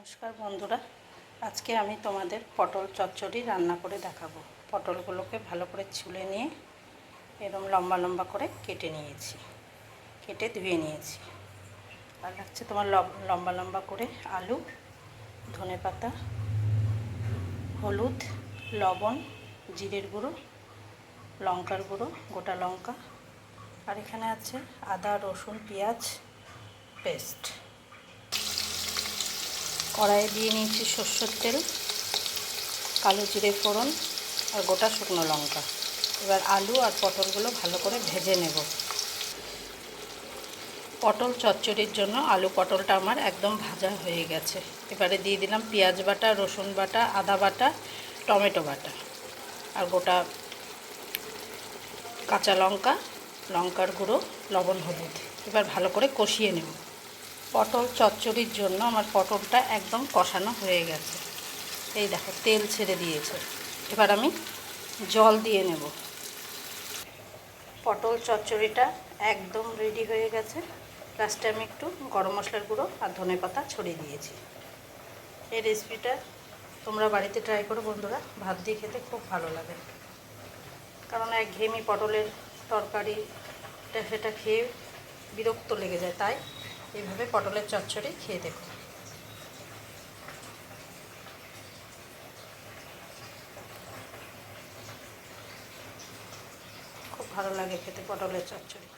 নমস্কার বন্ধুরা। আজকে আমি তোমাদের পটল চচ্চড়ি রান্না করে দেখাবো। পটলগুলোকে ভালো করে ছুলে নিয়ে এরকম লম্বা লম্বা করে কেটে নিয়েছি। কেটে ধুয়ে নিয়েছি। আর লাগছে তোমার লম- লম্বা লম্বা করে আলু, ধনে পাতা, হলুদ, লবণ, জিরের গুঁড়ো, লঙ্কার গুঁড়ো, গোটা লঙ্কা, আর এখানে আছে আদা, রসুন, পেঁয়াজ, পেস্ট। কড়াইয়ে দিয়ে নিয়েছি সর্ষের তেল, কালো জিরে ফোড়ন আর গোটা শুকনো লঙ্কা। এবার আলু আর পটলগুলো ভালো করে ভেজে নেব। পটল চচ্চড়ির জন্য আলু পটলটা আমার একদম ভাজা হয়ে গেছে। এবারে দিয়ে দিলাম পেঁয়াজ বাটা, রসুন বাটা, আদা বাটা, টমেটো বাটা আর গোটা কাঁচা লঙ্কা, লঙ্কার গুঁড়ো, লবণ হলুদ। এবার ভালো করে কষিয়ে নেব। পটল চচ্চড়ির জন্য আমার পটলটা একদম কষানো হয়ে গেছে। এই দেখো, তেল ছেড়ে দিয়েছে। এবার আমি জল দিয়ে নেব। পটল চচ্চড়িটা একদম রেডি হয়ে গেছে। লাস্টে আমি একটু গরম মশলার গুঁড়ো আর ধনে পাতা ছড়িয়ে দিয়েছি। এই রেসিপিটা তোমরা বাড়িতে ট্রাই করো বন্ধুরা। ভাত দিয়ে খেতে খুব ভালো লাগে। কারণ এক ঘেমি পটলের তরকারিটা সেটা খেয়ে বিরক্ত লেগে যায়, তাই এইভাবে পটলের চচ্চড়ি খেয়ে দেব খুব ভালো লাগে খেতে পটলের চচ্চড়ি।